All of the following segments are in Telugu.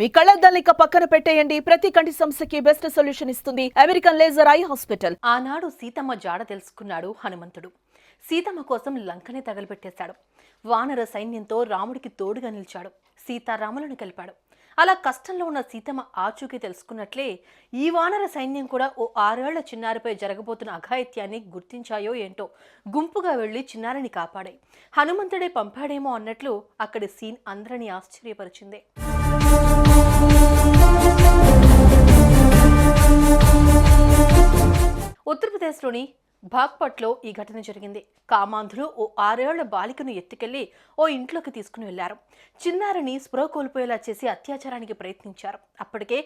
మీ కళ్ళద్దాలిక పక్కన పెట్టేయండి. ప్రతి కంటి సమస్యకి బెస్ట్ సొల్యూషన్ ఇస్తుంది అమెరికన్ లేజర్ ఐ హాస్పిటల్ ఆనాడు సీతమ్మ జాడ తెలుసుకున్నాడు హనుమంతుడు. సీతమ్మ కోసం లంకనే తగలబెట్టేశాడు. వానర సైన్యంతో రాముడికి తోడుగా నిలిచాడు. సీతారాములను కలిపాడు. అలా కష్టంలో ఉన్న సీతమ్మ ఆచూకీ తెలుసుకున్నట్లే ఈ వానర సైన్యం కూడా ఓ ఆరేళ్ళ చిన్నారిపై జరగబోతున్న అఘాయిత్యాన్ని గుర్తించాయో ఏంటో గుంపుగా వెళ్ళి చిన్నారిని కాపాడాయి. హనుమంతుడే పంపాడేమో అన్నట్లు అక్కడి సీన్ అందరినీ ఆశ్చర్యపరిచిందే. ఆంధ్రప్రదేశ్లోని బాగ్పట్లో ఈ ఘటన జరిగింది. కామాంధులు ఓ ఆరేళ్ళ బాలికను ఎత్తుకెళ్ళి ఓ ఇంట్లోకి తీసుకుని వెళ్ళారు. చిన్నారిని స్పృహ కోల్పోయేలా చేసి అత్యాచారానికి ప్రయత్నించారు. అప్పటికే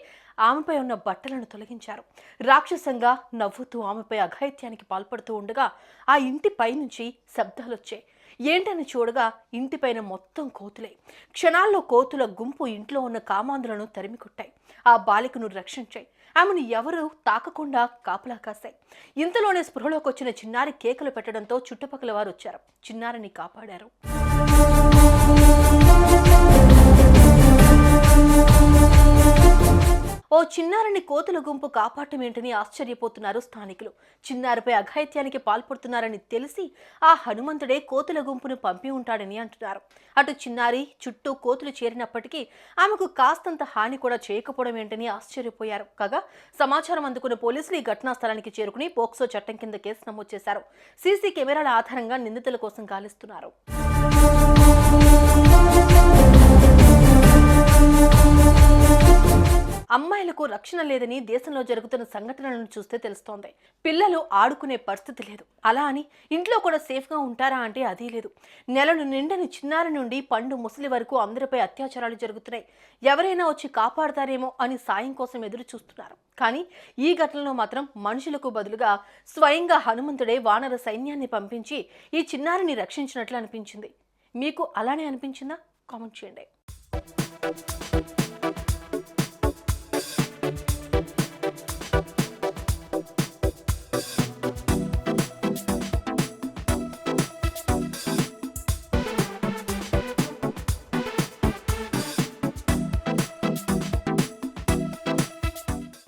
ఆమెపై ఉన్న బట్టలను తొలగించారు. రాక్షసంగా నవ్వుతూ ఆమెపై అఘాయిత్యానికి పాల్పడుతూ ఉండగా ఆ ఇంటి పైనుంచి శబ్దాలొచ్చాయి. ఏంటని చూడగా ఇంటిపైన మొత్తం కోతులే. క్షణాల్లో కోతుల గుంపు ఇంట్లో ఉన్న కామాంధులను తరిమి కొట్టాయి ఆ బాలికను రక్షించాయి. ఆమెను ఎవరు తాకకుండా కాపలా కాశాయి. ఇంతలోనే స్పృహలోకి వచ్చిన చిన్నారి కేకలు పెట్టడంతో చుట్టుపక్కల వారు వచ్చారు చిన్నారిని కాపాడారు. ఓ చిన్నారిని కోతుల గుంపు కాపాటమేంటని ఆశ్చర్యపోతున్నారు స్థానికులు. చిన్నారిపై అఘాయిత్యానికి పాల్పడుతున్నారని తెలిసి ఆ హనుమంతుడే కోతుల గుంపును పంపి ఉంటాడని అంటున్నారు. అటు చిన్నారి చుట్టూ కోతులు చేరినప్పటికీ ఆమెకు కాస్తంత హాని కూడా చేయకపోవడం ఏంటని ఆశ్చర్యపోయారు. కాగా సమాచారం అందుకున్న పోలీసులు ఈ ఘటనా స్థలానికి చేరుకుని పోక్సో చట్టం కింద కేసు నమోదు చేశారు. సీసీ కెమెరాల ఆధారంగా నిందితుల కోసం గాలిస్తున్నారు. అమ్మాయిలకు రక్షణ లేదని దేశంలో జరుగుతున్న సంఘటనలను చూస్తే తెలుస్తోంది. పిల్లలు ఆడుకునే పరిస్థితి లేదు. అలా అని ఇంట్లో కూడా సేఫ్గా ఉంటారా అంటే అదీ లేదు. నెలలు నిండని చిన్నారి నుండి పండు ముసలి వరకు అందరిపై అత్యాచారాలు జరుగుతున్నాయి. ఎవరైనా వచ్చి కాపాడతారేమో అని సాయం కోసం ఎదురు చూస్తున్నారు. కానీ ఈ ఘటనలో మాత్రం మనుషులకు బదులుగా స్వయంగా హనుమంతుడే వానర సైన్యాన్ని పంపించి ఈ చిన్నారిని రక్షించినట్లు అనిపించింది. మీకు అలానే అనిపించిందా? కామెంట్ చేయండి.